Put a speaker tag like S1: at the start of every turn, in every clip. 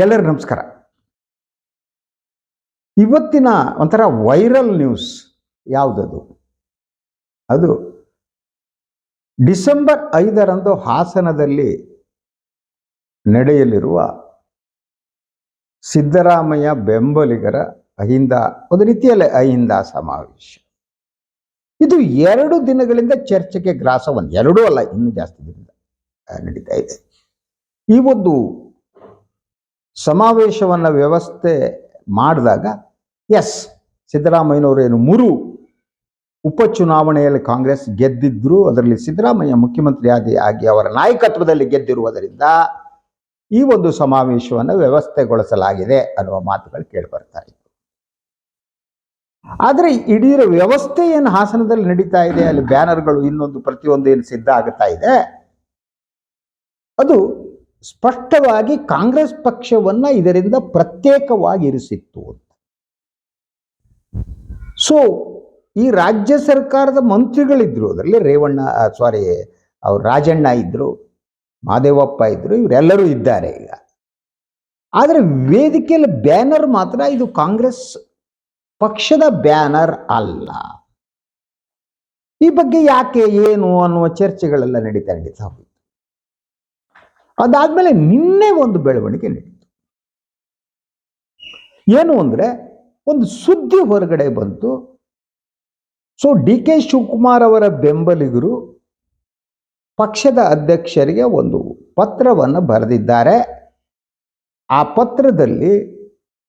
S1: ಎಲ್ಲರೂ ನಮಸ್ಕಾರ. ಇವತ್ತಿನ ಒಂಥರ ವೈರಲ್ ನ್ಯೂಸ್ ಯಾವುದದು? ಅದು ಡಿಸೆಂಬರ್ ಐದರಂದು ಹಾಸನದಲ್ಲಿ ನಡೆಯಲಿರುವ ಸಿದ್ದರಾಮಯ್ಯ ಬೆಂಬಲಿಗರ ಅಹಿಂದ, ಒಂದು ರೀತಿಯಲ್ಲಿ ಅಹಿಂದ ಸಮಾವೇಶ. ಇದು ಎರಡು ದಿನಗಳಿಂದ ಚರ್ಚೆಗೆ ಗ್ರಾಸ ಒಂದು ಎರಡೂ ಅಲ್ಲ, ಇನ್ನೂ ಜಾಸ್ತಿ ದಿನದಿಂದ ನಡೀತಾ ಇದೆ. ಈ ಒಂದು ಸಮಾವೇಶವನ್ನು ವ್ಯವಸ್ಥೆ ಮಾಡಿದಾಗ ಎಸ್ ಸಿದ್ದರಾಮಯ್ಯನವರೇನು ಮೂರು ಉಪಚುನಾವಣೆಯಲ್ಲಿ ಕಾಂಗ್ರೆಸ್ ಗೆದ್ದಿದ್ದರು ಅದರಲ್ಲಿ ಸಿದ್ದರಾಮಯ್ಯ ಮುಖ್ಯಮಂತ್ರಿ ಆದಿ ಆಗಿ ಅವರ ನಾಯಕತ್ವದಲ್ಲಿ ಗೆದ್ದಿರುವುದರಿಂದ ಈ ಒಂದು ಸಮಾವೇಶವನ್ನು ವ್ಯವಸ್ಥೆಗೊಳಿಸಲಾಗಿದೆ ಅನ್ನುವ ಮಾತುಗಳು ಕೇಳಿಬರ್ತಾ ಇತ್ತು ಆದರೆ ಇಡೀ ವ್ಯವಸ್ಥೆ ಏನು ಹಾಸನದಲ್ಲಿ ನಡೀತಾ ಇದೆ, ಅಲ್ಲಿ ಬ್ಯಾನರ್ಗಳು ಇನ್ನೊಂದು ಪ್ರತಿಯೊಂದು ಏನು ಸಿದ್ಧ ಆಗ್ತಾ ಇದೆ, ಅದು ಸ್ಪಷ್ಟವಾಗಿ ಕಾಂಗ್ರೆಸ್ ಪಕ್ಷವನ್ನ ಇದರಿಂದ ಪ್ರತ್ಯೇಕವಾಗಿ ಇರಿಸಿತ್ತು ಅಂತ. ಸೊ ಈ ರಾಜ್ಯ ಸರ್ಕಾರದ ಮಂತ್ರಿಗಳಿದ್ರು, ಅದರಲ್ಲಿ ರೇವಣ್ಣ ಸಾರಿ ಅವ್ರು ರಾಜಣ್ಣ ಇದ್ರು, ಮಾದೇವಪ್ಪ ಇದ್ರು, ಇವರೆಲ್ಲರೂ ಇದ್ದಾರೆ ಈಗ. ಆದರೆ ವೇದಿಕೆಯಲ್ಲಿ ಬ್ಯಾನರ್ ಮಾತ್ರ ಇದು ಕಾಂಗ್ರೆಸ್ ಪಕ್ಷದ ಬ್ಯಾನರ್ ಅಲ್ಲ. ಈ ಬಗ್ಗೆ ಯಾಕೆ, ಏನು ಅನ್ನುವ ಚರ್ಚೆಗಳೆಲ್ಲ ನಡೀತಾ ನಡೀತಾ ಹೋಯಿತು ಅದಾದ್ಮೇಲೆ ನಿನ್ನೆ ಒಂದು ಬೆಳವಣಿಗೆ ನಡೀತು. ಏನು ಅಂದರೆ, ಒಂದು ಸುದ್ದಿ ಹೊರಗಡೆ ಬಂತು. ಸೊ ಡಿ ಕೆ ಶಿವಕುಮಾರ್ ಅವರ ಬೆಂಬಲಿಗರು ಪಕ್ಷದ ಅಧ್ಯಕ್ಷರಿಗೆ ಒಂದು ಪತ್ರವನ್ನು ಬರೆದಿದ್ದಾರೆ. ಆ ಪತ್ರದಲ್ಲಿ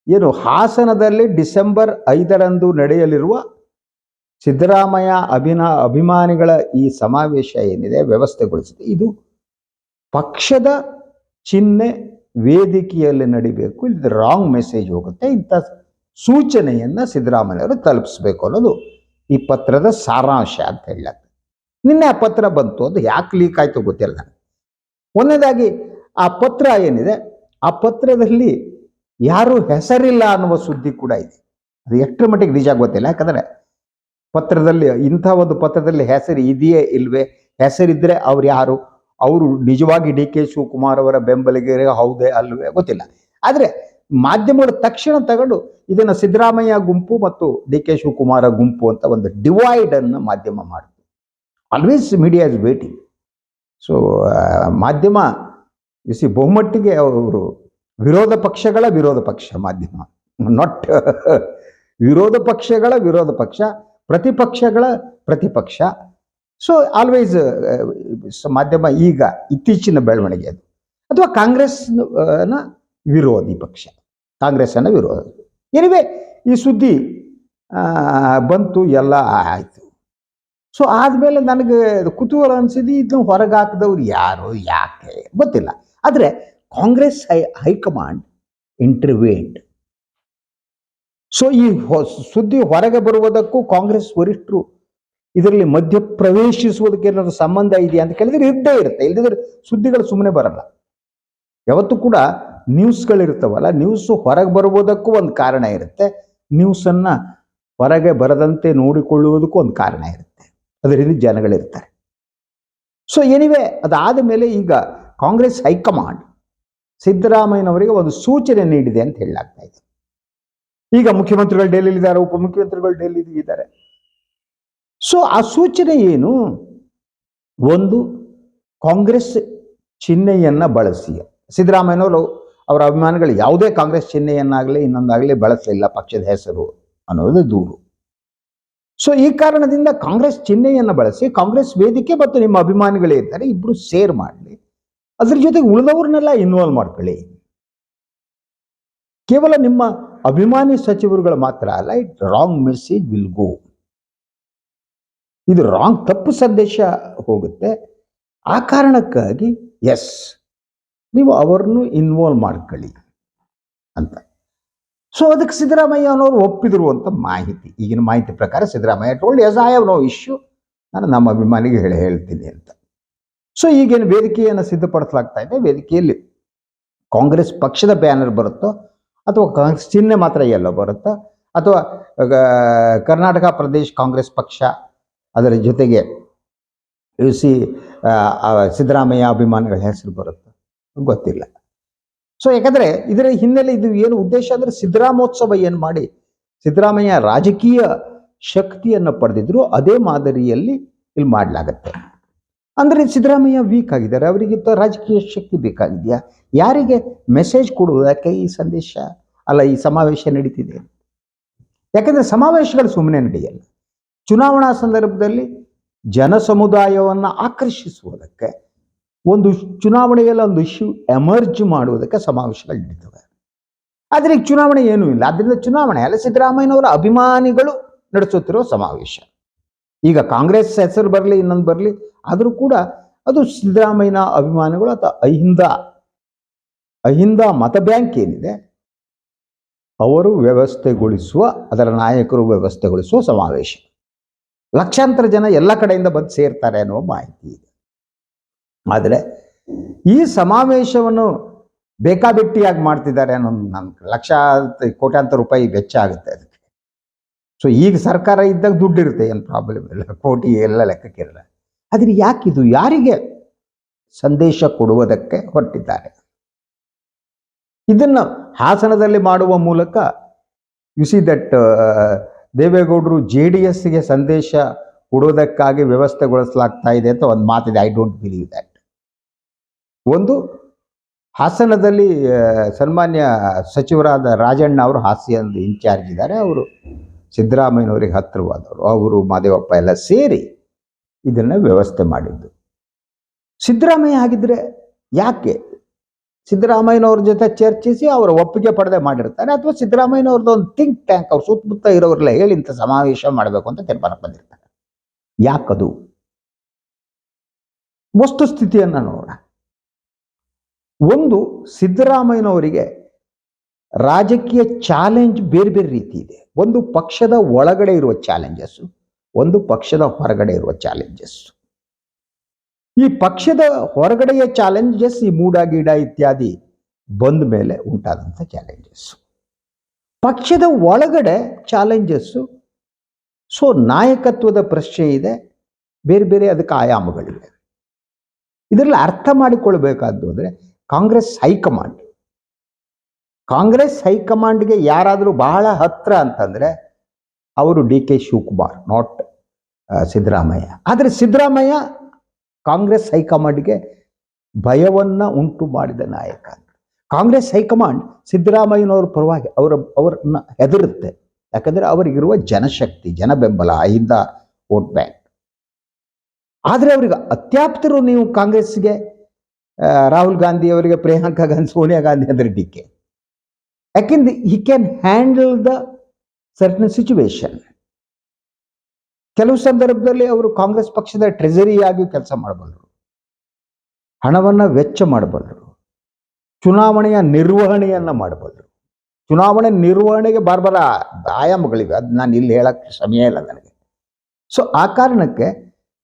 S1: ಏನು, ಹಾಸನದಲ್ಲಿ ಡಿಸೆಂಬರ್ ಐದರಂದು ನಡೆಯಲಿರುವ ಸಿದ್ದರಾಮಯ್ಯ ಅಭಿನಾ, ಅಭಿಮಾನಿಗಳ ಈ ಸಮಾವೇಶ ಏನಿದೆ, ವ್ಯವಸ್ಥೆಗೊಳಿಸಿದೆ. ಇದು ಪಕ್ಷದ ಚಿಹ್ನೆ ವೇದಿಕೆಯಲ್ಲಿ ನಡಿಬೇಕು ಇದು ರಾಂಗ್ ಮೆಸೇಜ್ ಹೋಗುತ್ತೆ, ಇಂಥ ಸೂಚನೆಯನ್ನು ಸಿದ್ದರಾಮಯ್ಯವರು ತಲುಪಿಸ್ಬೇಕು ಅನ್ನೋದು ಈ ಪತ್ರದ ಸಾರಾಂಶ ಅಂತ ಹೇಳಕ್ಕೆ ನಿನ್ನೆ ಆ ಪತ್ರ ಬಂತು, ಅದು ಯಾಕೆ ಲೀಕ್ ಆಯಿತು ಗೊತ್ತಿಲ್ಲ ಒಂದನೇದಾಗಿ, ಆ ಪತ್ರ ಏನಿದೆ, ಆ ಪತ್ರದಲ್ಲಿ ಯಾರು ಹೆಸರಿಲ್ಲ ಅನ್ನುವ ಸುದ್ದಿ ಕೂಡ ಇದೆ. ಅದು ಎಷ್ಟರ ಮಟ್ಟಿಗೆ ನಿಜ ಗೊತ್ತಿಲ್ಲ, ಯಾಕಂದರೆ ಪತ್ರದಲ್ಲಿ, ಇಂಥ ಒಂದು ಪತ್ರದಲ್ಲಿ ಹೆಸರು ಇದೆಯೇ ಇಲ್ವೇ ಹೆಸರಿದ್ದರೆ ಅವ್ರು ಯಾರು ಅವರು ನಿಜವಾಗಿ ಡಿ ಕೆ ಶಿವಕುಮಾರ್ ಅವರ ಬೆಂಬಲಿಗರೇ ಹೌದೇ ಅಲ್ಲವೇ ಗೊತ್ತಿಲ್ಲ. ಆದರೆ ಮಾಧ್ಯಮಗಳು ತಕ್ಷಣ ತಗೊಂಡು ಇದನ್ನು ಸಿದ್ದರಾಮಯ್ಯ ಗುಂಪು ಮತ್ತು ಡಿ ಕೆ ಶಿವಕುಮಾರ ಗುಂಪು ಅಂತ ಒಂದು ಡಿವೈಡ್ ಅನ್ನು ಮಾಧ್ಯಮ ಮಾಡಿತು always media is waiting so ಮಾಧ್ಯಮ ಇಸಿ ಬಹುಮಟ್ಟಿಗೆ ಅವರು ವಿರೋಧ ಪಕ್ಷಗಳ ವಿರೋಧ ಪಕ್ಷ ಮಾಧ್ಯಮ. ನಾಟ್ ವಿರೋಧ ಪಕ್ಷಗಳ ವಿರೋಧ ಪಕ್ಷ, ಪ್ರತಿಪಕ್ಷಗಳ ಪ್ರತಿಪಕ್ಷ. ಸೊ ಆಲ್ವೇಸ್ ಮಾಧ್ಯಮ ಈಗ ಇತ್ತೀಚಿನ ಬೆಳವಣಿಗೆ ಅದು. ಅಥವಾ ಕಾಂಗ್ರೆಸ್ನ ವಿರೋಧಿ ಪಕ್ಷ ಕಾಂಗ್ರೆಸ್ಸನ್ನ ವಿರೋಧ. ಏನಿವೆ ಈ ಸುದ್ದಿ ಬಂತು ಎಲ್ಲ ಆಯಿತು. ಸೊ ಆದಮೇಲೆ ನನಗೆ ಕುತೂಹಲ ಅನಿಸಿದ್ದು ಇದನ್ನ ಹೊರಗೆ ಹಾಕಿದವ್ರು ಯಾರು, ಯಾಕೆ ಗೊತ್ತಿಲ್ಲ. ಆದರೆ Congress high, high command intervened. So ಈ ಸುದ್ದಿ ಹೊರಗೆ ಬರುವುದಕ್ಕೂ ಕಾಂಗ್ರೆಸ್ ವರಿಷ್ಠರು ಇದರಲ್ಲಿ ಮಧ್ಯ ಪ್ರವೇಶಿಸುವುದಕ್ಕೆ ಏನಾದ್ರು ಸಂಬಂಧ ಇದೆಯಾ ಅಂತ ಕೇಳಿದ್ರೆ ಇದ್ದೇ ಇರುತ್ತೆ. ಇಲ್ಲದಿದ್ರೆ ಸುದ್ದಿಗಳು ಸುಮ್ಮನೆ ಬರಲ್ಲ. ಯಾವತ್ತೂ ಕೂಡ ನ್ಯೂಸ್ಗಳಿರ್ತವಲ್ಲ, ನ್ಯೂಸ್ ಹೊರಗೆ ಬರುವುದಕ್ಕೂ ಒಂದು ಕಾರಣ ಇರುತ್ತೆ. ನ್ಯೂಸನ್ನು ಹೊರಗೆ ಬರದಂತೆ ನೋಡಿಕೊಳ್ಳುವುದಕ್ಕೂ ಒಂದು ಕಾರಣ ಇರುತ್ತೆ. ಅದರಿಂದ ಜನಗಳಿರ್ತಾರೆ. ಸೊ ಏನಿವೆ ಅದಾದ ಮೇಲೆ ಈಗ ಕಾಂಗ್ರೆಸ್ ಹೈಕಮಾಂಡ್ ಸಿದ್ದರಾಮಯ್ಯನವರಿಗೆ ಒಂದು ಸೂಚನೆ ನೀಡಿದೆ ಅಂತ ಹೇಳಲಾಗ್ತಾ ಇದೆ. ಈಗ ಮುಖ್ಯಮಂತ್ರಿಗಳು ಡೆಲ್ಲಿಲಿದ್ದಾರೆ, ಉಪಮುಖ್ಯಮಂತ್ರಿಗಳು ಡೆಲ್ಲಿ ಇದ್ದಾರೆ ಸೊ ಆ ಸೂಚನೆ ಏನು? ಒಂದು, ಕಾಂಗ್ರೆಸ್ ಚಿಹ್ನೆಯನ್ನು ಬಳಸಿ. ಸಿದ್ದರಾಮಯ್ಯನವರು ಅವರ ಅಭಿಮಾನಿಗಳು ಯಾವುದೇ ಕಾಂಗ್ರೆಸ್ ಚಿಹ್ನೆಯನ್ನಾಗಲಿ ಇನ್ನೊಂದಾಗಲಿ ಬಳಸಲಿಲ್ಲ ಪಕ್ಷದ ಹೆಸರು ಅನ್ನೋದು ದೂರು. ಸೊ ಈ ಕಾರಣದಿಂದ ಕಾಂಗ್ರೆಸ್ ಚಿಹ್ನೆಯನ್ನು ಬಳಸಿ, ಕಾಂಗ್ರೆಸ್ ವೇದಿಕೆ ಮತ್ತು ನಿಮ್ಮ ಅಭಿಮಾನಿಗಳೇ ಇದ್ದಾರೆ ಇಬ್ಬರು ಸೇರ್ ಮಾಡಲಿ. ಅದ್ರ ಜೊತೆಗೆ ಉಳಿದವ್ರನ್ನೆಲ್ಲ ಇನ್ವಾಲ್ವ್ ಮಾಡ್ಕೊಳ್ಳಿ. ಕೇವಲ ನಿಮ್ಮ ಅಭಿಮಾನಿ ಸಚಿವರುಗಳು ಮಾತ್ರ ಅಲ್ಲ, it wrong message will go ಇದು ರಾಂಗ್ ತಪ್ಪು ಸಂದೇಶ ಹೋಗುತ್ತೆ. ಆ ಕಾರಣಕ್ಕಾಗಿ ಎಸ್ ನೀವು ಅವರನ್ನು ಇನ್ವಾಲ್ವ್ ಮಾಡ್ಕೊಳ್ಳಿ ಅಂತ. ಸೊ ಅದಕ್ಕೆ ಸಿದ್ದರಾಮಯ್ಯ ಅನ್ನೋರು ಒಪ್ಪಿದ್ರು ಅಂತ ಮಾಹಿತಿ. ಈಗಿನ ಮಾಹಿತಿ ಪ್ರಕಾರ Siddaramaiah told as I have no issue ನಾನು ನಮ್ಮ ಅಭಿಮಾನಿಗೆ ಹೇಳಿ, ಹೇಳ್ತೀನಿ ಅಂತ. ಸೊ ಈಗೇನು ವೇದಿಕೆಯನ್ನು ಸಿದ್ಧಪಡಿಸಲಾಗ್ತಾ ಇದೆ. ವೇದಿಕೆಯಲ್ಲಿ ಕಾಂಗ್ರೆಸ್ ಪಕ್ಷದ ಬ್ಯಾನರ್ ಬರುತ್ತೋ, ಅಥವಾ ಕಾಂಗ್ರೆಸ್ ಚಿಹ್ನೆ ಮಾತ್ರ ಎಲ್ಲೋ ಬರುತ್ತೋ, ಅಥವಾ ಕರ್ನಾಟಕ ಪ್ರದೇಶ ಕಾಂಗ್ರೆಸ್ ಪಕ್ಷ ಅದರ ಜೊತೆಗೆ ಯು ಸಿ ಸಿದ್ದರಾಮಯ್ಯ ಅಭಿಮಾನಿಗಳ ಹೆಸರು ಬರುತ್ತೆ. ಗೊತ್ತಿಲ್ಲ. ಸೊ ಯಾಕಂದ್ರೆ ಇದರ ಹಿನ್ನೆಲೆ ಇದು ಏನು ಉದ್ದೇಶ ಅಂದ್ರೆ ಸಿದ್ದರಾಮೋತ್ಸವ ಏನು ಮಾಡಿ ಸಿದ್ದರಾಮಯ್ಯ ರಾಜಕೀಯ ಶಕ್ತಿಯನ್ನು ಪಡೆದಿದ್ರು, ಅದೇ ಮಾದರಿಯಲ್ಲಿ ಇಲ್ಲಿ ಮಾಡಲಾಗತ್ತೆ. ಅಂದ್ರೆ ಸಿದ್ದರಾಮಯ್ಯ ವೀಕ್ ಆಗಿದ್ದಾರೆ. ಅವರಿಗೆ ರಾಜಕೀಯ ಶಕ್ತಿ ಬೇಕಾಗಿದೆಯಾ? ಯಾರಿಗೆ? ಮೆಸೇಜ್ ಕೊಡುವುದಕ್ಕೆ ಈ ಸಂದೇಶ? ಅಲ್ಲ, ಈ ಸಮಾವೇಶ ನಡೀತಿದೆ. ಯಾಕಂದ್ರೆ ಸಮಾವೇಶಗಳು ಸುಮ್ಮನೆ ನಡೆಯಲ್ಲ. ಚುನಾವಣಾ ಸಂದರ್ಭದಲ್ಲಿ ಜನ ಸಮುದಾಯವನ್ನು ಆಕರ್ಷಿಸುವುದಕ್ಕೆ, ಒಂದು ಚುನಾವಣೆಯಲ್ಲಿ ಒಂದು ಇಶ್ಯೂ ಎಮರ್ಜ್ ಮಾಡುವುದಕ್ಕೆ ಸಮಾವೇಶಗಳು ನಡೀತವೆ. ಆದರೆ ಈಗ ಚುನಾವಣೆ ಏನೂ ಇಲ್ಲ. ಅದರಿಂದ ಚುನಾವಣೆ ಅಲ್ಲ, ಸಿದ್ದರಾಮಯ್ಯನವರ ಅಭಿಮಾನಿಗಳು ನಡೆಸುತ್ತಿರುವ ಸಮಾವೇಶ. ಈಗ ಕಾಂಗ್ರೆಸ್ ಹೆಸರು ಬರಲಿ, ಇನ್ನೊಂದು ಬರಲಿ, ಆದರೂ ಕೂಡ ಅದು ಸಿದ್ದರಾಮಯ್ಯನ ಅಭಿಮಾನಿಗಳು ಅಥವಾ ಅಹಿಂದ ಅಹಿಂದ ಮತ ಬ್ಯಾಂಕ್ ಏನಿದೆ, ಅವರು ವ್ಯವಸ್ಥೆಗೊಳಿಸುವ, ಅದರ ನಾಯಕರು ವ್ಯವಸ್ಥೆಗೊಳಿಸುವ ಸಮಾವೇಶ. ಲಕ್ಷಾಂತರ ಜನ ಎಲ್ಲ ಕಡೆಯಿಂದ ಬಂದು ಸೇರ್ತಾರೆ ಅನ್ನುವ ಮಾಹಿತಿ ಇದೆ. ಆದರೆ ಈ ಸಮಾವೇಶವನ್ನು ಬೇಕಾಬಿಟ್ಟಿಯಾಗಿ ಮಾಡ್ತಿದ್ದಾರೆ ಅನ್ನೋ ನನ್ನ ಲಕ್ಷ ಕೋಟ್ಯಾಂತರ ರೂಪಾಯಿ ವೆಚ್ಚ ಆಗುತ್ತೆ ಅದಕ್ಕೆ. ಸೊ ಈಗ ಸರ್ಕಾರ ಇದ್ದಾಗ ದುಡ್ಡು ಇರುತ್ತೆ ಏನು ಪ್ರಾಬ್ಲಮ್ ಇಲ್ಲ. ಕೋಟಿ ಎಲ್ಲ ಲೆಕ್ಕಕ್ಕಿರಲ್ಲ ಆದರೆ ಯಾಕಿದು? ಯಾರಿಗೆ ಸಂದೇಶ ಕೊಡುವುದಕ್ಕೆ ಹೊರಟಿದ್ದಾರೆ? ಇದನ್ನು ಹಾಸನದಲ್ಲಿ ಮಾಡುವ ಮೂಲಕ ಯು ಸಿ ದಟ್ ದೇವೇಗೌಡರು ಜೆ ಡಿ ಎಸ್ಗೆ ಸಂದೇಶ ಕೊಡೋದಕ್ಕಾಗಿ ವ್ಯವಸ್ಥೆಗೊಳಿಸಲಾಗ್ತಾ ಇದೆ ಅಂತ ಒಂದು ಮಾತಿದೆ. ಐ ಡೋಂಟ್ ಬಿಲೀವ್ ದ್ಯಾಟ್ ಒಂದು ಹಾಸನದಲ್ಲಿ ಸನ್ಮಾನ್ಯ ಸಚಿವರಾದ ರಾಜಣ್ಣ ಅವರು ಹಾಸ್ಯದ ಇನ್ಚಾರ್ಜ್ ಇದ್ದಾರೆ. ಅವರು ಸಿದ್ದರಾಮಯ್ಯನವರಿಗೆ ಹತ್ತಿರವಾದವರು. ಅವರು, ಮಾದೇವಪ್ಪ ಎಲ್ಲ ಸೇರಿ ಇದನ್ನು ವ್ಯವಸ್ಥೆ ಮಾಡಿದ್ದು. ಸಿದ್ದರಾಮಯ್ಯ ಆಗಿದ್ದರೆ ಯಾಕೆ ಸಿದ್ದರಾಮಯ್ಯನವ್ರ ಜೊತೆ ಚರ್ಚಿಸಿ ಅವರ ಒಪ್ಪಿಗೆ ಪಡೆದೇ ಮಾಡಿರ್ತಾರೆ. ಅಥವಾ ಸಿದ್ದರಾಮಯ್ಯನವ್ರದ್ದು ಒಂದು ಥಿಂಕ್ ಟ್ಯಾಂಕ್ ಅವ್ರ ಸುತ್ತಮುತ್ತ ಇರೋರೆಲ್ಲ ಹೇಳಿ ಇಂಥ ಸಮಾವೇಶ ಮಾಡಬೇಕು ಅಂತ ತೀರ್ಮಾನಕ್ಕೆ ಬಂದಿರ್ತಾರೆ. ಯಾಕದು? ವಸ್ತುಸ್ಥಿತಿಯನ್ನು ನೋಡೋಣ. ಒಂದು, ಸಿದ್ದರಾಮಯ್ಯನವರಿಗೆ ರಾಜಕೀಯ ಚಾಲೆಂಜ್ ಬೇರೆ ಬೇರೆ ರೀತಿ ಇದೆ. ಒಂದು ಪಕ್ಷದ ಒಳಗಡೆ ಇರುವ ಚಾಲೆಂಜಸ್ಸು ಒಂದು ಪಕ್ಷದ ಹೊರಗಡೆ ಇರುವ ಚಾಲೆಂಜಸ್ ಈ ಪಕ್ಷದ ಹೊರಗಡೆಯ ಚಾಲೆಂಜಸ್ ಈ ಮೂಡ ಗೀಡ ಇತ್ಯಾದಿ ಬಂದ ಮೇಲೆ ಉಂಟಾದಂಥ ಚಾಲೆಂಜಸ್ ಪಕ್ಷದ ಒಳಗಡೆ ಚಾಲೆಂಜಸ್ಸು ಸೊ ನಾಯಕತ್ವದ ಪ್ರಶ್ನೆ ಇದೆ, ಬೇರೆ ಬೇರೆ ಅದಕ್ಕೆ ಆಯಾಮಗಳಿವೆ. ಇದರಲ್ಲಿ ಅರ್ಥ ಮಾಡಿಕೊಳ್ಬೇಕಾದ್ದು ಅಂದರೆ ಕಾಂಗ್ರೆಸ್ ಹೈಕಮಾಂಡ್. ಕಾಂಗ್ರೆಸ್ ಹೈಕಮಾಂಡ್ಗೆ ಯಾರಾದರೂ ಬಹಳ ಹತ್ರ ಅಂತಂದರೆ ಅವರು D K Shivakumar not Siddaramaiah. ಆದರೆ ಸಿದ್ದರಾಮಯ್ಯ ಕಾಂಗ್ರೆಸ್ ಹೈಕಮಾಂಡ್ಗೆ ಭಯವನ್ನ ಉಂಟು ಮಾಡಿದ ನಾಯಕ. ಕಾಂಗ್ರೆಸ್ ಹೈಕಮಾಂಡ್ ಸಿದ್ದರಾಮಯ್ಯನವ್ರ ಪರವಾಗಿ ಅವರ, ಅವರನ್ನ ಹೆದರುತ್ತೆ. ಯಾಕಂದ್ರೆ ಅವರಿಗಿರುವ ಜನಶಕ್ತಿ ಜನ ಬೆಂಬಲ ಐದ ವೋಟ್ ಬ್ಯಾಂಕ್. ಆದರೆ ಅವರಿಗೆ ಅತ್ಯಾಪ್ತರು ನೀವು ಕಾಂಗ್ರೆಸ್ಗೆ ರಾಹುಲ್ ಗಾಂಧಿ ಅವರಿಗೆ, ಪ್ರಿಯಾಂಕಾ ಗಾಂಧಿ, ಸೋನಿಯಾ ಗಾಂಧಿ ಅಂದರೆ ಡಿ ಕೆ ಯಾಕೆಂದ್ರೆ he can handle the certain situation ಕೆಲವು ಸಂದರ್ಭದಲ್ಲಿ ಅವರು ಕಾಂಗ್ರೆಸ್ ಪಕ್ಷದ ಟ್ರೆಜರಿಯಾಗಿ ಕೆಲಸ ಮಾಡಬಲ್ಲರು. ಹಣವನ್ನು ವೆಚ್ಚ ಮಾಡಬಲ್ಲರು. ಚುನಾವಣೆಯ ನಿರ್ವಹಣೆಯನ್ನ ಮಾಡಬಲ್ಲರು. ಚುನಾವಣೆ ನಿರ್ವಹಣೆಗೆ ಬಾರ್ಬರ ಆಯಾಮಗಳಿವೆ. ಅದು ನಾನು ಇಲ್ಲಿ ಹೇಳಕ್ಕೆ ಸಮಯ ಇಲ್ಲ ನನಗೆ. ಸೊ ಆ ಕಾರಣಕ್ಕೆ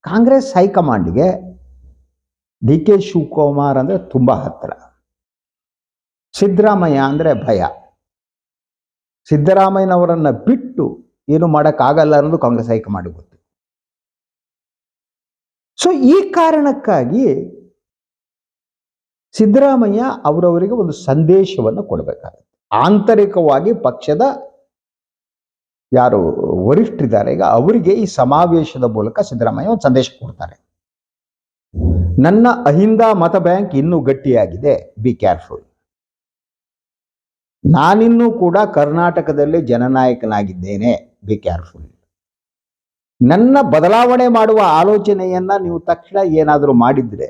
S1: ಕಾಂಗ್ರೆಸ್ ಹೈಕಮಾಂಡ್ಗೆ ಡಿ ಕೆ ಶಿವಕುಮಾರ್ ಅಂದರೆ ತುಂಬ ಹತ್ತಿರ. ಸಿದ್ದರಾಮಯ್ಯ ಅಂದರೆ ಭಯ. ಸಿದ್ದರಾಮಯ್ಯನವರನ್ನು ಬಿಟ್ಟು ಏನು ಮಾಡೋಕ್ಕಾಗಲ್ಲ ಅನ್ನೋದು ಕಾಂಗ್ರೆಸ್ ಹೈಕಮಾಂಡ್ ಗೊತ್ತು. ಸೊ ಈ ಕಾರಣಕ್ಕಾಗಿ ಸಿದ್ದರಾಮಯ್ಯ ಅವರವರಿಗೆ ಒಂದು ಸಂದೇಶವನ್ನು ಕೊಡಬೇಕಾಗುತ್ತೆ. ಆಂತರಿಕವಾಗಿ ಪಕ್ಷದ ಯಾರು ವರಿಷ್ಠರಿದ್ದಾರೆ, ಈಗ ಅವರಿಗೆ ಈ ಸಮಾವೇಶದ ಮೂಲಕ ಸಿದ್ದರಾಮಯ್ಯ ಒಂದು ಸಂದೇಶ ಕೊಡ್ತಾರೆ. ನನ್ನ ಅಹಿಂದ ಮತ ಬ್ಯಾಂಕ್ ಇನ್ನೂ ಗಟ್ಟಿಯಾಗಿದೆ ಬಿ ಕೇರ್ಫುಲ್ ನಾನಿನ್ನೂ ಕೂಡ ಕರ್ನಾಟಕದಲ್ಲಿ ಜನನಾಯಕನಾಗಿದ್ದೇನೆ. ಬಿ ಕೇರ್ಫುಲ್ ನನ್ನ ಬದಲಾವಣೆ ಮಾಡುವ ಆಲೋಚನೆಯನ್ನ ನೀವು ತಕ್ಷಣ ಏನಾದರೂ ಮಾಡಿದ್ರೆ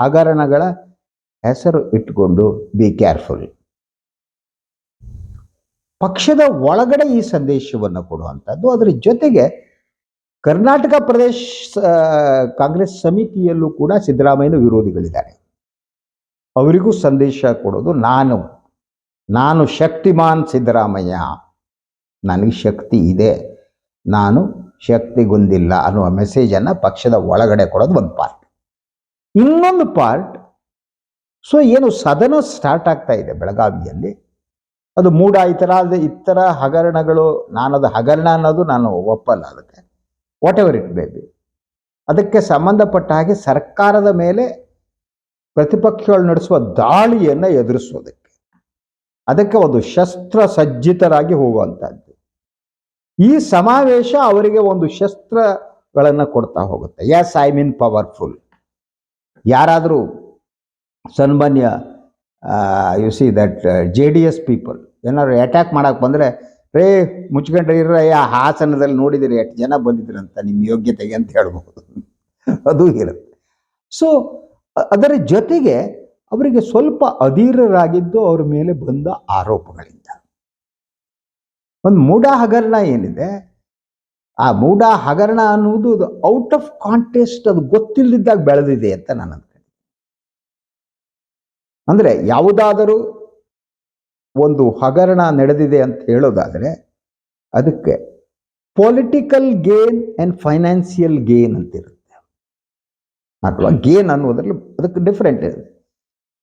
S1: ಹಗರಣಗಳ ಹೆಸರು ಇಟ್ಟುಕೊಂಡು ಬಿ ಕೇರ್ಫುಲ್ ಪಕ್ಷದ ಒಳಗಡೆ ಈ ಸಂದೇಶವನ್ನು ಕೊಡುವಂಥದ್ದು ಅದರ ಜೊತೆಗೆ ಕರ್ನಾಟಕ ಪ್ರದೇಶ ಕಾಂಗ್ರೆಸ್ ಸಮಿತಿಯಲ್ಲೂ ಕೂಡ ಸಿದ್ದರಾಮಯ್ಯನ ವಿರೋಧಿಗಳಿದ್ದಾರೆ. ಅವರಿಗೂ ಸಂದೇಶ ಕೊಡೋದು ನಾನು. ನಾನು ಶಕ್ತಿಮಾನ್ ಸಿದ್ದರಾಮಯ್ಯ. ನನಗೆ ಶಕ್ತಿ ಇದೆ. ನಾನು ಶಕ್ತಿಗೊಂದಿಲ್ಲ ಅನ್ನುವ ಮೆಸೇಜನ್ನು ಪಕ್ಷದ ಒಳಗಡೆ ಕೊಡೋದು ಒಂದು ಪಾರ್ಟ್ ಇನ್ನೊಂದು ಪಾರ್ಟ್ ಸೊ ಏನು ಸದನ ಸ್ಟಾರ್ಟ್ ಆಗ್ತಾ ಇದೆ ಬೆಳಗಾವಿಯಲ್ಲಿ. ಅದು ಮೂಡ ಈ ಥರ ಅಲ್ಲದೆ ಇತರ ಹಗರಣಗಳು, ನಾನದು ಹಗರಣ ಅನ್ನೋದು ನಾನು ಒಪ್ಪಲ್ಲ ಅದಕ್ಕೆ. ವಾಟ್ ಎವರ್ ಇಟ್ ಬೇಬಿ ಅದಕ್ಕೆ ಸಂಬಂಧಪಟ್ಟ ಹಾಗೆ ಸರ್ಕಾರದ ಮೇಲೆ ಪ್ರತಿಪಕ್ಷಗಳು ನಡೆಸುವ ದಾಳಿಯನ್ನು ಎದುರಿಸೋದಕ್ಕೆ. ಅದಕ್ಕೆ ಒಂದು ಶಸ್ತ್ರ ಸಜ್ಜಿತರಾಗಿ ಹೋಗುವಂತಹದ್ದು. ಈ ಸಮಾವೇಶ ಅವರಿಗೆ ಒಂದು ಶಸ್ತ್ರಗಳನ್ನು ಕೊಡ್ತಾ ಹೋಗುತ್ತೆ. ಎಸ್ ಐ ಮೀನ್ ಪವರ್ಫುಲ್ ಯಾರಾದರೂ ಸನ್ಮಾನ್ಯ you see that J D S people ಏನಾದ್ರು ಅಟ್ಯಾಕ್ ಮಾಡಕ್ಕೆ ಬಂದರೆ, ರೇ, ಮುಚ್ಕೊಂಡ್ರೆ ಇರ ಹಾಸನದಲ್ಲಿ ನೋಡಿದಿರಿ, ಎಷ್ಟು ಜನ ಬಂದಿದ್ರಂತ ನಿಮ್ಮ ಯೋಗ್ಯತೆಗೆ ಅಂತ ಹೇಳ್ಬೋದು. ಅದು ಇರುತ್ತೆ. ಸೊ ಅದರ ಜೊತೆಗೆ ಅವರಿಗೆ ಸ್ವಲ್ಪ ಅಧೀರರಾಗಿದ್ದು ಅವ್ರ ಮೇಲೆ ಬಂದ ಆರೋಪಗಳಿಂದ ಒಂದು ಮೂಡ ಹಗರಣ ಏನಿದೆ, ಆ ಮೂಡ ಹಗರಣ ಅನ್ನುವುದು ಅದು ಔಟ್ ಆಫ್ ಕಾಂಟೆಸ್ಟ್ ಅದು ಗೊತ್ತಿಲ್ಲದಿದ್ದಾಗ ಬೆಳೆದಿದೆ ಅಂತ ನಾನು ಅಂದ್ರೆ ಯಾವುದಾದರೂ ಒಂದು ಹಗರಣ ನಡೆದಿದೆ ಅಂತ ಹೇಳೋದಾದರೆ ಅದಕ್ಕೆ political gain and financial gain ಅಂತ ಇರುತ್ತೆ. ಅಥವಾ ಗೇನ್ ಅನ್ನೋದ್ರಲ್ಲಿ ಅದಕ್ಕೆ ಡಿಫ್ರೆಂಟ್ ಇದೆ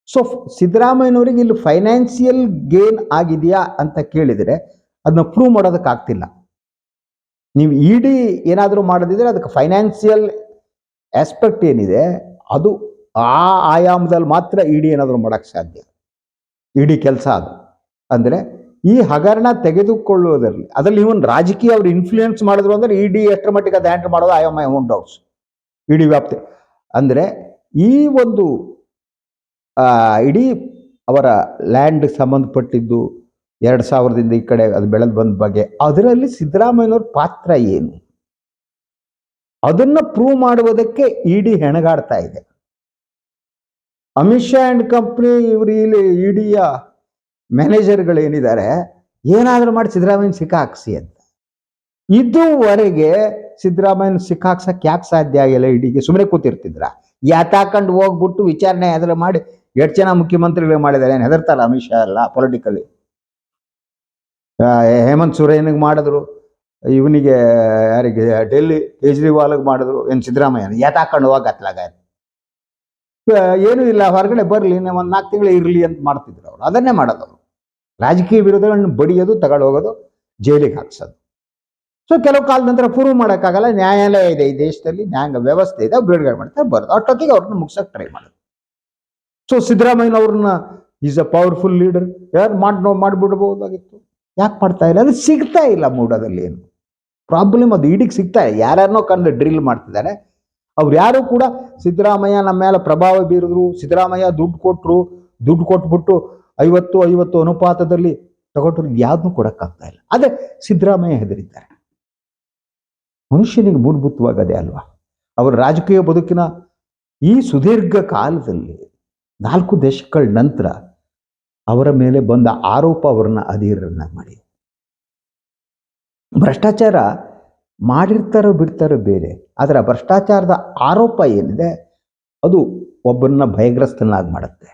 S1: ಸೊ ಸಿದ್ದರಾಮಯ್ಯನವರಿಗೆ ಇಲ್ಲಿ ಫೈನಾನ್ಸಿಯಲ್ ಗೇನ್ ಆಗಿದೆಯಾ ಅಂತ ಕೇಳಿದರೆ ಅದನ್ನ ಪ್ರೂವ್ ಮಾಡೋದಕ್ಕೆ ಆಗ್ತಿಲ್ಲ ನೀವು ಇಡಿ ಏನಾದರೂ ಮಾಡೋದಿದ್ರೆ ಅದಕ್ಕೆ ಫೈನಾನ್ಸಿಯಲ್ ಆಸ್ಪೆಕ್ಟ್ ಏನಿದೆ, ಅದು ಆ ಆಯಾಮದಲ್ಲಿ ಮಾತ್ರ ಇಡಿ ಏನಾದರೂ ಮಾಡೋಕ್ಕೆ ಸಾಧ್ಯ. ಇಡಿ ಕೆಲಸ ಅದು. ಅಂದರೆ ಈ ಹಗರಣ ತೆಗೆದುಕೊಳ್ಳುವುದರಲ್ಲಿ, ಅದರಲ್ಲಿ ಇವನ್ ರಾಜಕೀಯ ಅವ್ರು ಇನ್ಫ್ಲೂಯೆನ್ಸ್ ಮಾಡಿದ್ರು ಅಂದ್ರೆ ಇಡಿ ಎಷ್ಟರ ಮಟ್ಟಿಗೆ ಅದು ಹ್ಯಾಂಡಲ್ ಮಾಡೋದು ಐ ಮೈ ಓನ್ ಡೌಟ್ಸ್ ಇಡಿ ವ್ಯಾಪ್ತಿ. ಅಂದರೆ ಈ ಒಂದು ಇಡೀ ಅವರ ಲ್ಯಾಂಡ್ ಸಂಬಂಧಪಟ್ಟಿದ್ದು ಎರಡು ಸಾವಿರದಿಂದ ಈ ಕಡೆ ಅದು ಬೆಳೆದು ಬಂದ ಬಗ್ಗೆ. ಅದರಲ್ಲಿ ಸಿದ್ದರಾಮಯ್ಯನವ್ರ ಪಾತ್ರ ಏನು? ಅದನ್ನ ಪ್ರೂವ್ ಮಾಡುವುದಕ್ಕೆ ಇಡಿ ಹೆಣಗಾಡ್ತಾ ಇದೆ. ಅಮಿತ್ ಶಾ ಅಂಡ್ ಕಂಪ್ನಿ ಇವರು ಇಲ್ಲಿ ಇಡಿಯ ಮ್ಯಾನೇಜರ್ಗಳೇನಿದ್ದಾರೆ ಏನಾದರೂ ಮಾಡಿ ಸಿದ್ದರಾಮಯ್ಯನ ಸಿಕ್ಕಾಕ್ಸಿ ಅಂತ. ಇದುವರೆಗೆ ಸಿದ್ದರಾಮಯ್ಯನ ಸಿಕ್ಕಾಕ್ಸಕ್ಕೆ ಯಾಕೆ ಸಾಧ್ಯ ಆಗಿಲ್ಲ ಇಡಿಗೆ ಸುಮ್ಮನೆ ಕೂತಿರ್ತಿದ್ರ? ಯಾತಾಕೊಂಡು ಹೋಗ್ಬಿಟ್ಟು ವಿಚಾರಣೆ ಅದರ ಮಾಡಿ, ಎಷ್ಟು ಜನ ಮುಖ್ಯಮಂತ್ರಿಗಳು ಮಾಡಿದ್ದಾರೆ? ಏನು ಹೆದರ್ತಾರ ಅಮಿತ್ ಶಾ ಅಲ್ಲ ಪೊಲಿಟಿಕಲಿ ಹೇಮಂತ್ ಸೊರೇನಿಗೆ ಮಾಡಿದ್ರು? ಇವನಿಗೆ, ಯಾರಿಗೆ, ಡೆಲ್ಲಿ ಕೇಜ್ರಿವಾಲ್ಗೆ ಮಾಡಿದ್ರು. ಏನು ಸಿದ್ದರಾಮಯ್ಯನ? ಯಾತಾಕೊಂಡು ಹೋಗಿ ಹತ್ತಲಾಗ ಏನೂ ಇಲ್ಲ, ಹೊರಗಡೆ ಬರಲಿ ಒಂದು ನಾಲ್ಕು ತಿಂಗಳು ಇರಲಿ ಅಂತ ಮಾಡ್ತಿದ್ರು ಅವರು. ಅದನ್ನೇ ಮಾಡೋದು ಅವರು. ರಾಜಕೀಯ ವಿರೋಧಗಳನ್ನ ಬಡಿಯೋದು ತಗೊಂಡು ಹೋಗೋದು ಜೈಲಿಗೆ ಹಾಕ್ಸೋದು. ಸೊ ಕೆಲವು ಕಾಲದ ನಂತರ ಪ್ರೂವ್ ಮಾಡೋಕ್ಕಾಗಲ್ಲ. ನ್ಯಾಯಾಲಯ ಇದೆ ಈ ದೇಶದಲ್ಲಿ, ನ್ಯಾಯಾಂಗ ವ್ಯವಸ್ಥೆ ಇದೆ, ಬಿಡುಗಡೆ ಮಾಡ್ತಾರೆ, ಬರೋದು. ಅಷ್ಟೊತ್ತಿಗೆ ಅವ್ರನ್ನ ಮುಗ್ಸೋಕೆ ಟ್ರೈ ಮಾಡೋದು. ಸೊ ಸಿದ್ದರಾಮಯ್ಯನವ್ರನ್ನ ಈಸ್ ಅ ಪವರ್ಫುಲ್ ಲೀಡರ್ ಯಾರು ಮಾಡಿ ಮಾಡಿಬಿಡ್ಬೋದಾಗಿತ್ತು. ಯಾಕೆ ಮಾಡ್ತಾ ಇಲ್ಲ? ಅದು ಸಿಗ್ತಾ ಇಲ್ಲ ಮೂಡದಲ್ಲಿ ಏನು? ಪ್ರಾಬ್ಲಮ್ ಅದು ಈಡಿಗೆ ಸಿಗ್ತಾ ಇಲ್ಲ. ಯಾರ್ಯಾರನೋ ಕಂಡು ಡ್ರಿಲ್ ಮಾಡ್ತಿದ್ದಾರೆ. ಅವ್ರು ಯಾರು ಕೂಡ ಸಿದ್ದರಾಮಯ್ಯ ನಮ್ಮ ಮೇಲೆ ಪ್ರಭಾವ ಬೀರಿದ್ರು, ಸಿದ್ದರಾಮಯ್ಯ ದುಡ್ಡು ಕೊಟ್ಟರು ದುಡ್ಡು ಕೊಟ್ಬಿಟ್ಟು ಐವತ್ತು ಐವತ್ತು ಅನುಪಾತದಲ್ಲಿ ತಗೊಟ್ರು ಯಾವ್ದನ್ನೂ ಕೊಡೋಕ್ಕಾಗ್ತಾ ಇಲ್ಲ. ಅದೇ ಸಿದ್ದರಾಮಯ್ಯ ಹೆದರಿದ್ದಾರೆ. ಮನುಷ್ಯನಿಗೆ ಮೂಲಭೂತವಾಗಿ ಅದೇ ಅಲ್ವಾ? ಅವರ ರಾಜಕೀಯ ಬದುಕಿನ ಈ ಸುದೀರ್ಘ ಕಾಲದಲ್ಲಿ ನಾಲ್ಕು ದಶಕಗಳ ನಂತರ ಅವರ ಮೇಲೆ ಬಂದ ಆರೋಪ ಅವರನ್ನ ಅಧೀರನ್ನ ಮಾಡಿ ಭ್ರಷ್ಟಾಚಾರ ಮಾಡಿರ್ತಾರೋ ಬಿಡ್ತಾರೋ ಬೇರೆ, ಆದರೆ ಭ್ರಷ್ಟಾಚಾರದ ಆರೋಪ ಏನಿದೆ, ಅದು ಒಬ್ಬರನ್ನ ಭಯಗ್ರಸ್ತನಾಗಿ ಮಾಡುತ್ತೆ.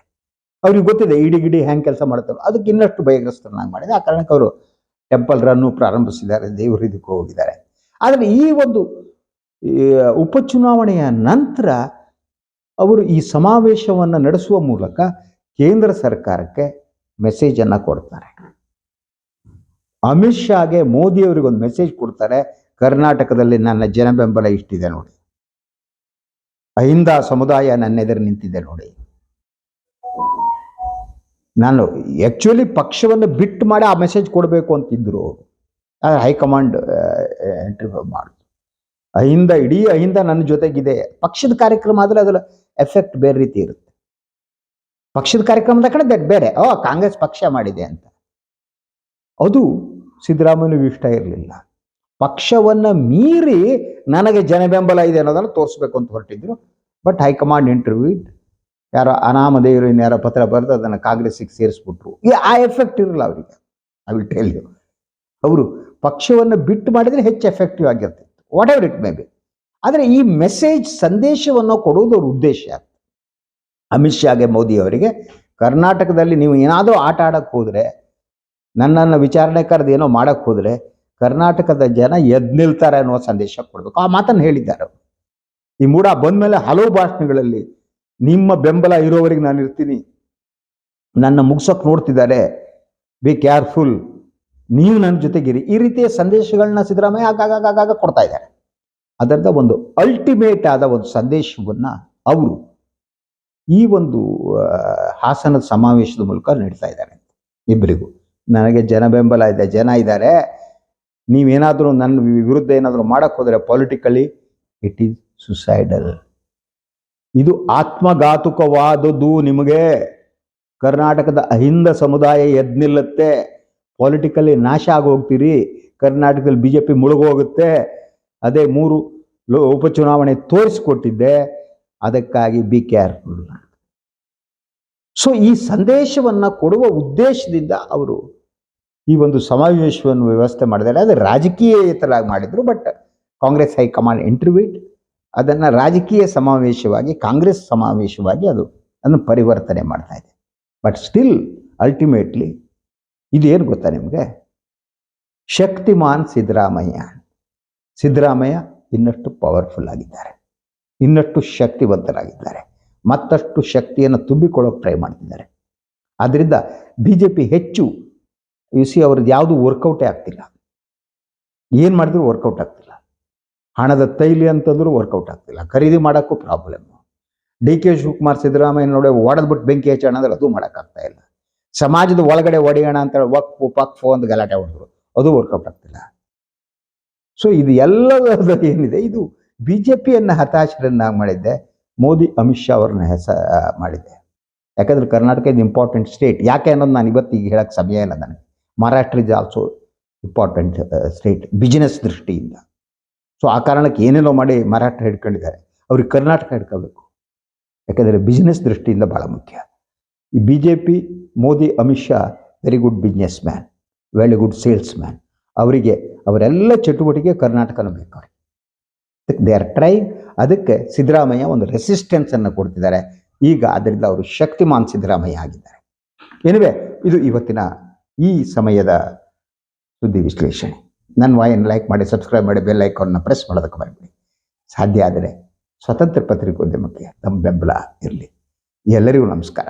S1: ಅವ್ರಿಗೆ ಗೊತ್ತಿದೆ ಇಡಿ ಗಿಡಿ ಹೆಂಗೆ ಕೆಲಸ ಮಾಡ್ತಾರೋ, ಅದಕ್ಕೆ ಇನ್ನಷ್ಟು ಭಯಗ್ರಸ್ತನಾಗಿ ಮಾಡಿದೆ. ಆ ಕಾರಣಕ್ಕೆ ಅವರು ಟೆಂಪಲ್ ರನ್ನು ಪ್ರಾರಂಭಿಸಿದ್ದಾರೆ, ದೇವರು ಇದಕ್ಕೆ ಹೋಗಿದ್ದಾರೆ. ಆದರೆ ಈ ಒಂದು ಉಪಚುನಾವಣೆಯ ನಂತರ ಅವರು ಈ ಸಮಾವೇಶವನ್ನು ನಡೆಸುವ ಮೂಲಕ ಕೇಂದ್ರ ಸರ್ಕಾರಕ್ಕೆ ಮೆಸೇಜ್ ಅನ್ನ ಕೊಡ್ತಾರೆ. ಅಮಿತ್ ಶಾಗೆ ಮೋದಿ ಅವರಿಗೆ ಒಂದು ಮೆಸೇಜ್ ಕೊಡ್ತಾರೆ. ಕರ್ನಾಟಕದಲ್ಲಿ ನನ್ನ ಜನ ಬೆಂಬಲ ಇಷ್ಟಿದೆ ನೋಡಿ. ಅಹಿಂದ ಸಮುದಾಯ ನನ್ನ ಎದುರು ನಿಂತಿದೆ ನೋಡಿ. ನಾನು ಆ್ಯಕ್ಚುಲಿ ಪಕ್ಷವನ್ನು ಬಿಟ್ಟು ಮಾಡಿ ಆ ಮೆಸೇಜ್ ಕೊಡಬೇಕು ಅಂತಿದ್ರು. ಆದರೆ ಹೈಕಮಾಂಡ್ ಎಂಟ್ರಿ ಮಾಡಿದ್ರು ಅಹಿಂದ, ಇಡೀ ಅಹಿಂದ ನನ್ನ ಜೊತೆಗಿದೆ. ಪಕ್ಷದ ಕಾರ್ಯಕ್ರಮ ಆದರೆ ಅದರ ಎಫೆಕ್ಟ್ ಬೇರೆ ರೀತಿ ಇರುತ್ತೆ. ಪಕ್ಷದ ಕಾರ್ಯಕ್ರಮದ ಕಡೆ ದಟ್ ಬೇರೆ. ಓ, ಕಾಂಗ್ರೆಸ್ ಪಕ್ಷ ಮಾಡಿದೆ ಅಂತ. ಅದು ಸಿದ್ದರಾಮಯ್ಯ ಇಷ್ಟ ಇರಲಿಲ್ಲ. ಪಕ್ಷವನ್ನ ಮೀರಿ ನನಗೆ ಜನ ಬೆಂಬಲ ಇದೆ ಅನ್ನೋದನ್ನು ತೋರಿಸ್ಬೇಕು ಅಂತ ಹೊರಟಿದ್ರು. ಬಟ್ ಹೈಕಮಾಂಡ್ ಇಂಟರ್ವ್ಯೂ ಯಾರೋ ಅನಾಮಧೇಯರು ಇನ್ಯಾರೋ ಪತ್ರ ಬರೆದು ಅದನ್ನು ಕಾಂಗ್ರೆಸ್ಸಿಗೆ ಸೇರಿಸ್ಬಿಟ್ರು. ಈ ಆ ಎಫೆಕ್ಟ್ ಇರಲ್ಲ ಅವರಿಗೆ. ಐ ವಿಲ್ ಟೆಲ್ ಯು ಅವರು ಪಕ್ಷವನ್ನು ಬಿಟ್ಟು ಮಾಡಿದ್ರೆ ಹೆಚ್ಚು ಎಫೆಕ್ಟಿವ್ ಆಗಿರ್ತಿತ್ತು. Whatever it may be ಆದರೆ ಈ ಮೆಸೇಜ್ ಸಂದೇಶವನ್ನು ಕೊಡುವುದು ಅವ್ರ ಉದ್ದೇಶ. ಅಮಿತ್ ಶಾಗೆ ಮೋದಿ ಅವರಿಗೆ. ಕರ್ನಾಟಕದಲ್ಲಿ ನೀವು ಏನಾದರೂ ಆಟ ಆಡಕ್ಕೆ ಹೋದರೆ, ನನ್ನನ್ನು ವಿಚಾರಣೆ ಕರೆದು ಏನೋ ಮಾಡಕ್ಕೆ ಹೋದರೆ, ಕರ್ನಾಟಕದ ಜನ ಎದ್ ನಿಲ್ತಾರೆ ಅನ್ನುವ ಸಂದೇಶ ಕೊಡಬೇಕು. ಆ ಮಾತನ್ನು ಹೇಳಿದ್ದಾರೆ ಈ ಮೂಡ ಬಂದ್ಮೇಲೆ ಹಲವು ಭಾಷಣಗಳಲ್ಲಿ, ನಿಮ್ಮ ಬೆಂಬಲ ಇರೋವರಿಗೆ ನಾನು ಇರ್ತೀನಿ. ನನ್ನ ಮುಗ್ಸೋಕೆ ನೋಡ್ತಿದ್ದಾರೆ. ಬಿ ಕೇರ್ಫುಲ್ ನೀವು ನನ್ನ ಜೊತೆಗಿರಿ. ಈ ರೀತಿಯ ಸಂದೇಶಗಳನ್ನ ಸಿದ್ದರಾಮಯ್ಯ ಆಗಾಗ ಕೊಡ್ತಾ ಇದ್ದಾರೆ. ಅದರದ ಒಂದು ಅಲ್ಟಿಮೇಟ್ ಆದ ಒಂದು ಸಂದೇಶವನ್ನು ಅವರು ಈ ಒಂದು ಹಾಸನದ ಸಮಾವೇಶದ ಮೂಲಕ ನಡೀತಾ ಇದ್ದಾರೆ ಇಬ್ಬರಿಗೂ. ನನಗೆ ಜನ ಬೆಂಬಲ ಇದೆ, ಜನ ಇದ್ದಾರೆ. ನೀವೇನಾದರೂ ನನ್ನ ವಿರುದ್ಧ ಏನಾದರೂ ಮಾಡಕ್ಕೆ ಹೋದರೆ ಪೊಲಿಟಿಕಲಿ ಇಟ್ ಈಸ್ ಸುಸೈಡಲ್ ಇದು ಆತ್ಮಘಾತುಕವಾದದ್ದು ನಿಮಗೆ. ಕರ್ನಾಟಕದ ಅಹಿಂದ ಸಮುದಾಯ ಎದ್ ನಿಲ್ಲುತ್ತೆ ಪೊಲಿಟಿಕಲಿ ನಾಶ ಆಗೋಗ್ತೀರಿ. ಕರ್ನಾಟಕದಲ್ಲಿ ಬಿ ಜೆ ಪಿ ಮುಳುಗೋಗುತ್ತೆ. ಅದೇ ಮೂರು ಲೋ ಉಪಚುನಾವಣೆ ತೋರಿಸಿಕೊಟ್ಟಿದ್ದೆ. ಅದಕ್ಕಾಗಿ ಬಿ ಕೇರ್ಫುಲ್ ಸೊ ಈ ಸಂದೇಶವನ್ನು ಕೊಡುವ ಉದ್ದೇಶದಿಂದ ಅವರು ಈ ಒಂದು ಸಮಾವೇಶವನ್ನು ವ್ಯವಸ್ಥೆ ಮಾಡಿದ್ದಾರೆ. ಅದು ರಾಜಕೀಯೇತರಾಗಿ ಮಾಡಿದರು ಬಟ್ ಕಾಂಗ್ರೆಸ್ ಹೈಕಮಾಂಡ್ ಇಂಟರ್ವ್ಯೂಟ್ ಅದನ್ನು ರಾಜಕೀಯ ಸಮಾವೇಶವಾಗಿ ಕಾಂಗ್ರೆಸ್ ಸಮಾವೇಶವಾಗಿ ಅದು ಅದನ್ನು ಪರಿವರ್ತನೆ ಮಾಡ್ತಾ ಇದೆ. ಬಟ್ ಸ್ಟಿಲ್ ಅಲ್ಟಿಮೇಟ್ಲಿ ಇದೇನು ಗೊತ್ತಾ ನಿಮಗೆ? ಶಕ್ತಿಮಾನ್ ಸಿದ್ದರಾಮಯ್ಯ. ಸಿದ್ದರಾಮಯ್ಯ ಇನ್ನಷ್ಟು ಪವರ್ಫುಲ್ ಆಗಿದ್ದಾರೆ. ಇನ್ನಷ್ಟು ಶಕ್ತಿವಂತರಾಗಿದ್ದಾರೆ ಮತ್ತಷ್ಟು ಶಕ್ತಿಯನ್ನು ತುಂಬಿಕೊಳ್ಳೋಕೆ ಟ್ರೈ ಮಾಡ್ತಿದ್ದಾರೆ. ಆದ್ದರಿಂದ ಬಿ ಜೆ ಪಿ ಹೆಚ್ಚು ಯು ಸಿ ಅವ್ರದ್ದು ಯಾವುದು ವರ್ಕೌಟೇ ಆಗ್ತಿಲ್ಲ. ಏನು ಮಾಡಿದ್ರು ವರ್ಕೌಟ್ ಆಗ್ತಿಲ್ಲ. ಹಣದ ತೈಲಿ ಅಂತಂದ್ರೂ ವರ್ಕೌಟ್ ಆಗ್ತಿಲ್ಲ. ಖರೀದಿ ಮಾಡೋಕ್ಕೂ problem D K Shivakumar Siddaramaiah ನೋಡಿ ಒಡೆದ್ಬಿಟ್ಟು ಬೆಂಕಿ ಹಚ್ಚೋಣ ಅಂದ್ರೆ ಅದು ಮಾಡೋಕ್ಕಾಗ್ತಾ ಇಲ್ಲ. ಸಮಾಜದ ಒಳಗಡೆ ಒಡೆಯೋಣ ಅಂತ ಹೇಳಿ ವಕ್ಫು ಪಕ್ಫು ಅಂತ ಗಲಾಟೆ ಹೊಡೆದ್ರು. ಅದು ವರ್ಕೌಟ್ ಆಗ್ತಿಲ್ಲ. ಸೊ ಇದು ಎಲ್ಲದ ಏನಿದೆ? ಇದು ಬಿ ಜೆ ಪಿಯನ್ನು ಹತಾಶರನ್ನಾಗಿ ಮಾಡಿದ್ದೆ. ಮೋದಿ, ಅಮಿತ್ ಶಾ ಅವ್ರನ್ನ ಹೆಸ ಮಾಡಿದ್ದೆ. ಯಾಕಂದ್ರೆ ಕರ್ನಾಟಕ ಇಸ್ ಇಂಪಾರ್ಟೆಂಟ್ ಸ್ಟೇಟ್ ಯಾಕೆ ಅನ್ನೋದು ನಾನು ಇವತ್ತು ಈಗ ಹೇಳಕ್ಕೆ ಸಮಯ ಇಲ್ಲ ನನಗೆ. Maharashtra is also important state business ದೃಷ್ಟಿಯಿಂದ. ಸೊ ಆ ಕಾರಣಕ್ಕೆ ಏನೇನೋ ಮಾಡಿ ಮರಾಠ ಹಿಡ್ಕೊಂಡಿದ್ದಾರೆ. ಅವ್ರಿಗೆ ಕರ್ನಾಟಕ ಹಿಡ್ಕೋಬೇಕು. ಯಾಕಂದರೆ ಬಿಸ್ನೆಸ್ ದೃಷ್ಟಿಯಿಂದ ಭಾಳ ಮುಖ್ಯ. ಈ B J P Modi, Amit Shah very good businessman very good salesman ಅವರಿಗೆ ಅವರೆಲ್ಲ ಚಟುವಟಿಕೆ ಕರ್ನಾಟಕನೂ ಬೇಕು ದೇ ಆರ್ ಟ್ರೈ ಅದಕ್ಕೆ ಸಿದ್ದರಾಮಯ್ಯ ಒಂದು ರೆಸಿಸ್ಟೆನ್ಸನ್ನು ಕೊಡ್ತಿದ್ದಾರೆ. ಈಗ ಅದರಿಂದ ಅವರು ಶಕ್ತಿಮಾನ್ ಸಿದ್ದರಾಮಯ್ಯ ಆಗಿದ್ದಾರೆ. ಎನಿವೆ ಇದು ಇವತ್ತಿನ ಈ ಸಮಯದ ಸುದ್ದಿ ವಿಶ್ಲೇಷಣೆ. ನನ್ನ ವಾಯನ್ನು ಲೈಕ್ ಮಾಡಿ ಸಬ್ಸ್ಕ್ರೈಬ್ ಮಾಡಿ ಬೆಲ್ ಐಕಾನ್ನ ಪ್ರೆಸ್ ಮಾಡೋದಕ್ಕೆ ಬರಬೇಡಿ ಸಾಧ್ಯ ಆದರೆ ಸ್ವತಂತ್ರ ಪತ್ರಿಕೋದ್ಯಮಕ್ಕೆ ತಮ್ಮ ಬೆಂಬಲ ಇರಲಿ. ಎಲ್ಲರಿಗೂ ನಮಸ್ಕಾರ.